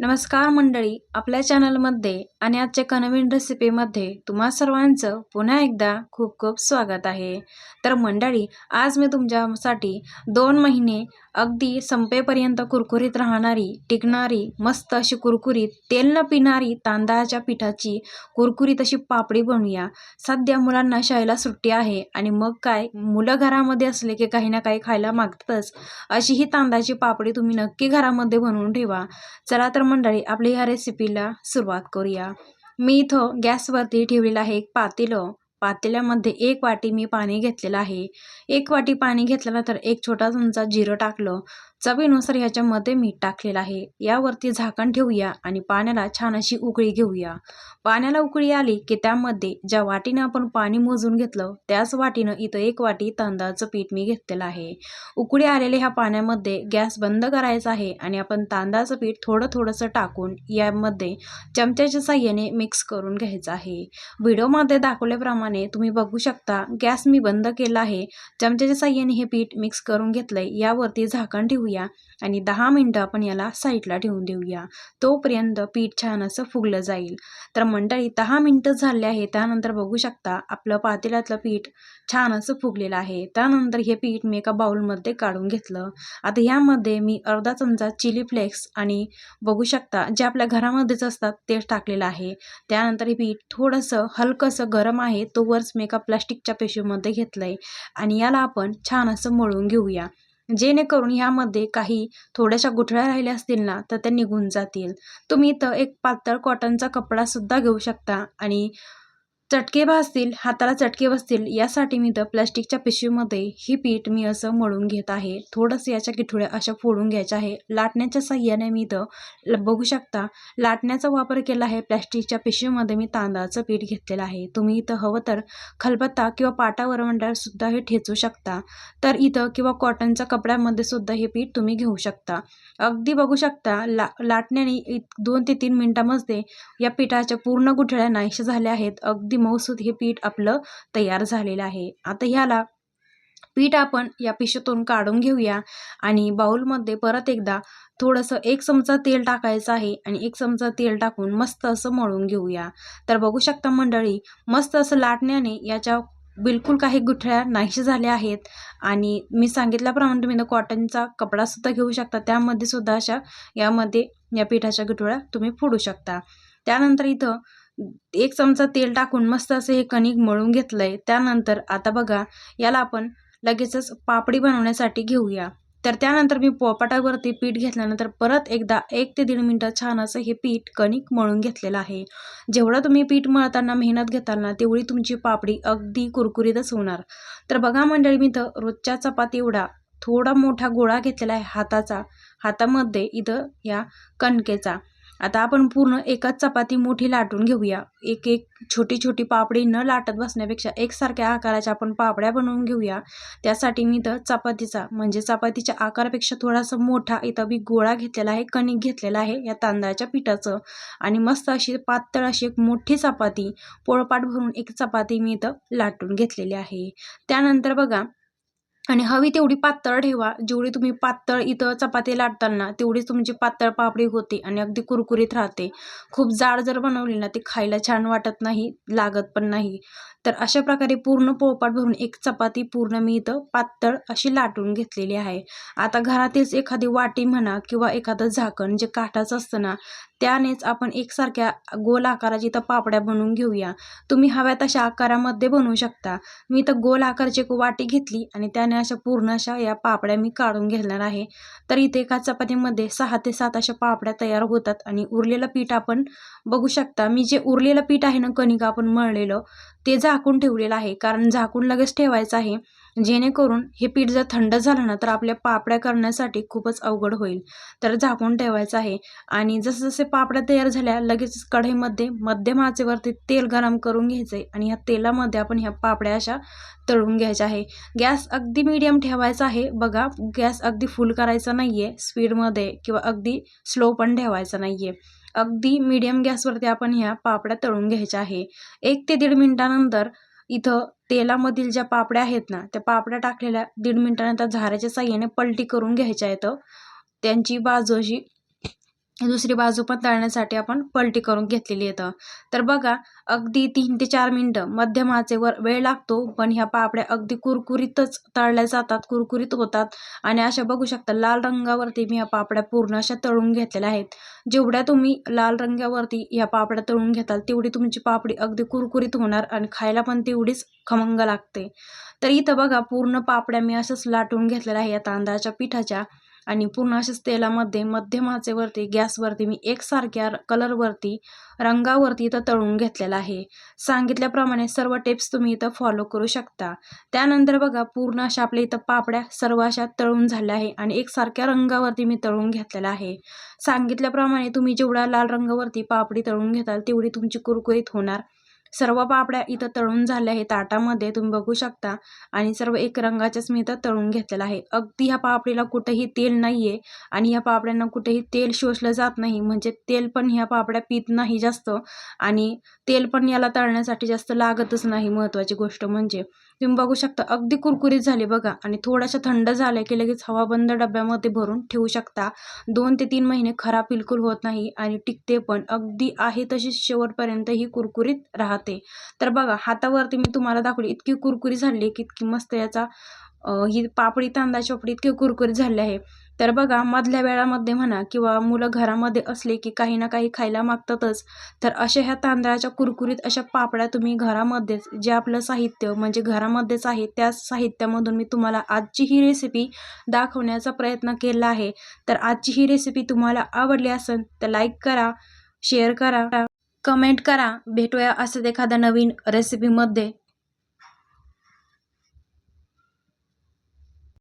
नमस्कार मंडळी आपल्या चॅनलमध्ये आणि आजच्या कनवीन रेसिपीमध्ये तुम्हा सर्वांचं पुन्हा एकदा खूप खूप स्वागत आहे. तर मंडळी आज मी तुमच्यासाठी दोन महिने अगदी संपेपर्यंत कुरकुरीत राहणारी टिकणारी मस्त अशी कुरकुरीत तेल न पिणारी तांदळाच्या पिठाची कुरकुरीत अशी पापडी बनवूया. सध्या मुलांना शाळेला सुट्टी आहे आणि मग काय मुलं घरामध्ये असले की काही ना काही खायला मागतातच. अशी ही तांदळाची पापडी तुम्ही नक्की घरामध्ये बनवून ठेवा. चला तर मंडळी आपल्या ह्या रेसिपीला सुरुवात करूया. मी इथं गॅसवरती ठेवलेलं आहे एक पातेलं. पातेल्यामध्ये एक वाटी मी पाणी घेतलेलं आहे. एक वाटी पाणी घेतल्यानंतर एक छोटा चमचा जिरं टाकलं. चवीनुसार ह्याच्यामध्ये मीठ टाकलेलं आहे. यावरती झाकण ठेवूया आणि पाण्याला छान अशी उकळी घेऊया. पाण्याला उकळी आली की त्यामध्ये ज्या वाटीनं आपण पाणी मोजून घेतलं त्याच वाटीनं इथं एक वाटी तांदळाचं पीठ मी घेतलेलं आहे. उकळी आलेल्या ह्या पाण्यामध्ये गॅस बंद करायचा आहे आणि आपण तांदळाचं पीठ थोडं थोडंसं टाकून यामध्ये चमच्याच्या साह्याने मिक्स करून घ्यायचं आहे. व्हिडिओमध्ये दाखवल्याप्रमाणे तुम्ही बघू शकता गॅस मी बंद केला आहे. चमच्याच्या साह्याने हे पीठ मिक्स करून घेतलंय. यावरती झाकण घेऊया आणि दहा मिनटं आपण याला साईडला ठेवून देऊया. तोपर्यंत पीठ छान असं फुगलं जाईल. तर मंडळी दहा मिनटं झाले आहे. त्यानंतर बघू शकता आपलं पातेल्यातलं पीठ छान असं फुगलेलं आहे. त्यानंतर हे पीठ मी एका बाउलमध्ये काढून घेतलं. आता ह्यामध्ये मी अर्धा चमचा चिली फ्लेक्स आणि बघू शकता जे आपल्या घरामध्येच असतात तेच टाकलेलं आहे. त्यानंतर हे पीठ थोडंसं हलकंसं गरम आहे. तोवरच मी एका प्लास्टिकच्या पेशीमध्ये घेतलं आहे आणि याला आपण छान असं मळून घेऊया. जेणेकरून ह्यामध्ये काही थोड्याशा गुठळ्या राहिल्या असतील ना तर त्या निघून जातील. तुम्ही इथं एक पातळ कॉटनचा कपडासुद्धा घेऊ शकता आणि चटके भासतील हाताला चटके बसतील यासाठी मी तर प्लास्टिकच्या पिशवीमध्ये ही पीठ मी असं मळून घेत आहे. थोडंसं याच्या किठुळ्या अशा फोडून घ्यायच्या आहे. लाटण्याच्या साह्याने मी इथं बघू शकता लाटण्याचा वापर केला आहे. प्लास्टिकच्या पिशवीमध्ये मी तांदळाचं पीठ घेतलेलं आहे. तुम्ही इथं हवं तर खलबत्ता किंवा पाटावर म्हणल्यावर सुद्धा हे ठेचू शकता. तर इथं किंवा कॉटनच्या कपड्यामध्ये सुद्धा हे पीठ तुम्ही घेऊ शकता. अगदी बघू शकता ला लाटण्याने दोन ते तीन मिनटामध्ये या पिठाच्या पूर्ण गुठळ्या नाहीशा झाल्या आहेत. अगदी मऊसूद हे पीठ आपलं तयार झालेलं आहे. आता ह्याला पीठ आपण या पिशवीतून काढून घेऊया आणि बाऊलमध्ये परत एकदा थोडंसं एक चमचा तेल टाकायचं आहे आणि एक चमचा तेल टाकून मस्त असं मळून घेऊया. तर बघू शकता मंडळी मस्त असं लाटण्याने याच्या बिलकुल काही गुठळ्या नाहीशा झाल्या आहेत आणि मी सांगितल्याप्रमाणे तुम्ही कॉटनचा कपडासुद्धा घेऊ शकता. त्यामध्ये सुद्धा अशा यामध्ये या पिठाच्या गुठळ्या तुम्ही फोडू शकता. त्यानंतर इथं एक चमचा तेल टाकून मस्त असं हे कणिक मळून घेतलंय. त्यानंतर आता बघा याला आपण लगेचच पापडी बनवण्यासाठी घेऊया. तर त्यानंतर मी पोपाटावरती पीठ घेतल्यानंतर परत एकदा एक ते दीड मिनटं छान असं हे पीठ कणिक मळून घेतलेलं आहे. जेवढं तुम्ही पीठ मळताना मेहनत घेताल ना तेवढी तुमची पापडी अगदी कुरकुरीतच होणार. तर बघा मंडळी मी तर रोजच्या चपाती एवढा थोडा मोठा गोळा घेतलेला आहे हाताचा. हातामध्ये इथं या कणकेचा. आता आपण पूर्ण एकच चपाती मोठी लाटून घेऊया. एक एक छोटी छोटी पापडी न लाटत बसण्यापेक्षा एकसारख्या आकाराच्या आपण पापड्या बनवून घेऊया. त्यासाठी मी तर चपातीचा म्हणजे चपातीच्या आकारापेक्षा थोडासा मोठा इथं मी गोळा घेतलेला आहे कणिक घेतलेला आहे या तांदळाच्या पिठाचं. आणि मस्त अशी पातळ अशी एक मोठी चपाती पोळपाट भरून एक चपाती मी इथं लाटून घेतलेली आहे. त्यानंतर बघा आणि हवी तेवढी पातळ ठेवा. जेवढी तुम्ही पातळ इथं चपाती लाटताना तेवढीच तुमची पातळ पापडी होते आणि अगदी कुरकुरीत राहते. खूप जाड जर बनवली ना ती खायला छान वाटत नाही लागत पण नाही. तर अशा प्रकारे पूर्ण पोळपाट भरून एक चपाती पूर्ण मी इथं पातळ अशी लाटून घेतलेली आहे. आता घरातीलच एखादी वाटी म्हणा किंवा एखादं झाकण जे काठाचं असतं ना त्यानेच आपण एकसारख्या गोल आकाराची इथं पापड्या बनवून घेऊया. तुम्ही हव्या तशा आकारामध्ये बनवू शकता. मी इथं गोल आकाराची एक वाटी घेतली आणि त्याने अशा पूर्ण अशा या पापड्या मी काढून घेणार आहे. तर इथे एका चपातीमध्ये सहा ते सात अशा पापड्या तयार होतात आणि उरलेलं पीठ आपण बघू शकता. मी जे उरलेलं पीठ आहे ना कणिक आपण मळलेलं ते झाकून ठेवलेलं आहे. कारण झाकून लगेच ठेवायचं आहे. जेणेकरून हे पीठ जर थंड झालं ना तर आपल्या पापड्या करण्यासाठी खूपच अवघड होईल. तर झाकून ठेवायचं आहे. आणि जसं जसे पापड्या तयार झाल्या लगेच कढईमध्ये मध्यम आचेवरती तेल गरम करून घ्यायचं आहे आणि ह्या तेलामध्ये आपण ह्या पापड्या अशा तळून घ्यायच्या आहे. गॅस अगदी मीडियम ठेवायचा आहे. बघा गॅस अगदी फुल करायचा नाही आहे स्पीडमध्ये किंवा अगदी स्लो पण ठेवायचा नाही आहे अगदी मीडियम गॅसवरती आपण ह्या पापड्या तळून घ्यायच्या आहे. एक ते दीड मिनिटानंतर इथं तेलामधील ज्या पापड्या आहेत ना त्या पापड्या टाकलेल्या दीड मिनिटानंतर झाऱ्याच्या साह्याने पलटी करून घ्यायच्या आहेत. त्यांची बाजू अशी दुसरी बाजू पण तळण्यासाठी आपण पलटी करून घेतलेली येतं. तर बघा अगदी तीन ते चार मिनटं मध्यम आचेवर वेळ लागतो पण ह्या पापड्या अगदी कुरकुरीतच तळल्या जातात कुरकुरीत होतात. आणि अशा बघू शकता लाल रंगावरती मी ह्या पापड्या पूर्ण अशा तळून घेतलेल्या आहेत. जेवढ्या तुम्ही लाल रंगावरती ह्या पापड्या तळून घेताल तेवढी तुमची पापडी अगदी कुरकुरीत होणार आणि खायला पण तेवढीच खमंग लागते. तर इथं बघा पूर्ण पापड्या मी असंच लाटून घेतलेल्या आहे या तांदळाच्या पिठाच्या. आणि पूर्ण अशाच तेलामध्ये मध्यम आचेवरती गॅसवरती मी एकसारख्या कलरवरती रंगावरती इथं तळून घेतलेला आहे. सांगितल्याप्रमाणे सर्व टिप्स तुम्ही इथं फॉलो करू शकता. त्यानंतर बघा पूर्ण अशा आपल्या इथं पापड्या सर्व अशा तळून झाल्या आहे आणि एकसारख्या रंगावरती मी तळून घेतलेला आहे. सांगितल्याप्रमाणे तुम्ही जेवढ्या लाल रंगावरती पापडी तळून घेताल तेवढी तुमची कुरकुरीत होणार. सर्व पापड्या इथं तळून झाल्या आहेत. ताटामध्ये तुम्ही बघू शकता. आणि सर्व एक रंगाच्याच मी इथं तळून घेतलेला आहे. अगदी ह्या पापडीला कुठेही तेल नाही आहे आणि ह्या पापड्यांना कुठेही तेल शोषलं जात नाही. म्हणजे तेल पण ह्या पापड्या पित नाही जास्त. आणि तेल पण याला तळण्यासाठी जास्त लागतच नाही महत्त्वाची गोष्ट म्हणजे. तुम्ही बघू शकता अगदी कुरकुरीत झाली बघा. आणि थोडासा थंड झाल्या की लगेच हवाबंद डब्यामध्ये भरून ठेवू शकता. दोन ते तीन महिने खराब बिलकुल होत नाही आणि टिकते पण. अगदी आहे तशीच शेवटपर्यंत ही कुरकुरीत राहते. तर बघा हातावरती मी तुम्हाला दाखवली इतकी कुरकुरी झाली की इतकी मस्त याचा ही पापडी तांदा चोपडी इतकी कुरकुरीत झाली आहे. तर बघा मधल्या वेळामध्ये म्हणा किंवा मुलं घरामध्ये असले की काही ना काही खायला मागतातच तर अशा ह्या तांदळाच्या कुरकुरीत अशा पापड्या तुम्ही घरामध्येच जे आपलं साहित्य म्हणजे घरामध्येच आहे त्या साहित्यामधून मी तुम्हाला आजची ही रेसिपी दाखवण्याचा प्रयत्न केला आहे. तर आजची ही रेसिपी तुम्हाला आवडली असेल तर लाईक करा शेअर करा कमेंट करा. भेटूया असंच एखाद्या नवीन रेसिपीमध्ये